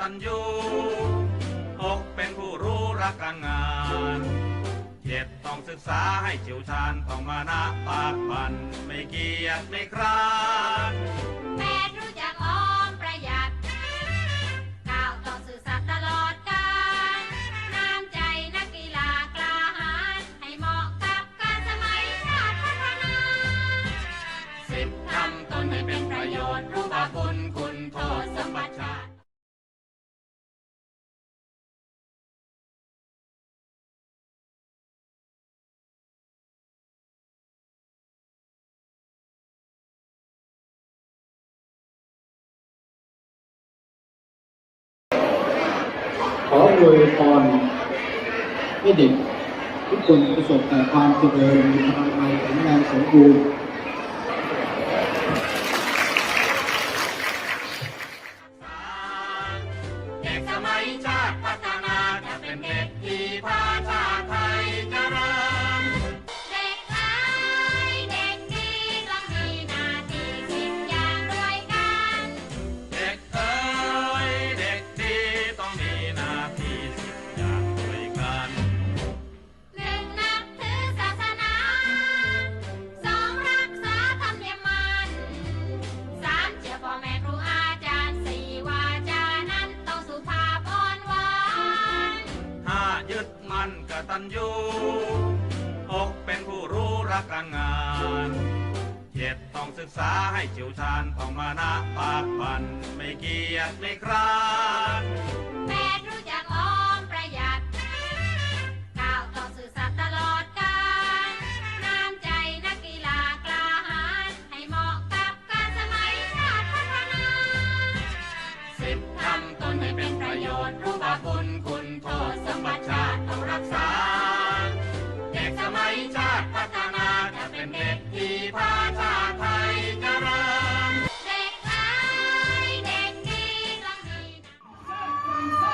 ตัญญูหกเป็นผู้รู้รักการงานเจ็ดต้องศึกษาให้เฉียวชาญต้องมานะปากบันไม่เกียจไม่คร้านแปดรู้จักออมประหยัดเก้าต้องสื่อสัตย์ตลอดกาลน้ำใจนักกีฬากล้าหาญให้เหมาะกับการสมัยชาติพัฒนาสิบทำตนให้เป็นประโยชน์ ขออวยพรให้เด็กทุกคนประสบแต่ความเจริญมีพลังงานแข็งแรงสมบูรณ์เด็กสมัยชาติพัฒนาจะเป็นเด็กันกตัญญูอกเป็นผู้รู้รักการงานเจ็ดต้องศึกษาให้เฉียวชาญต้องมานะปากบันไม่เกียจไม่คร้า มัยชาติพัฒนาจะเป็นเด็กที่พาชาติไทยเจริญเด็กไทยเด็กดีต้องดีนะ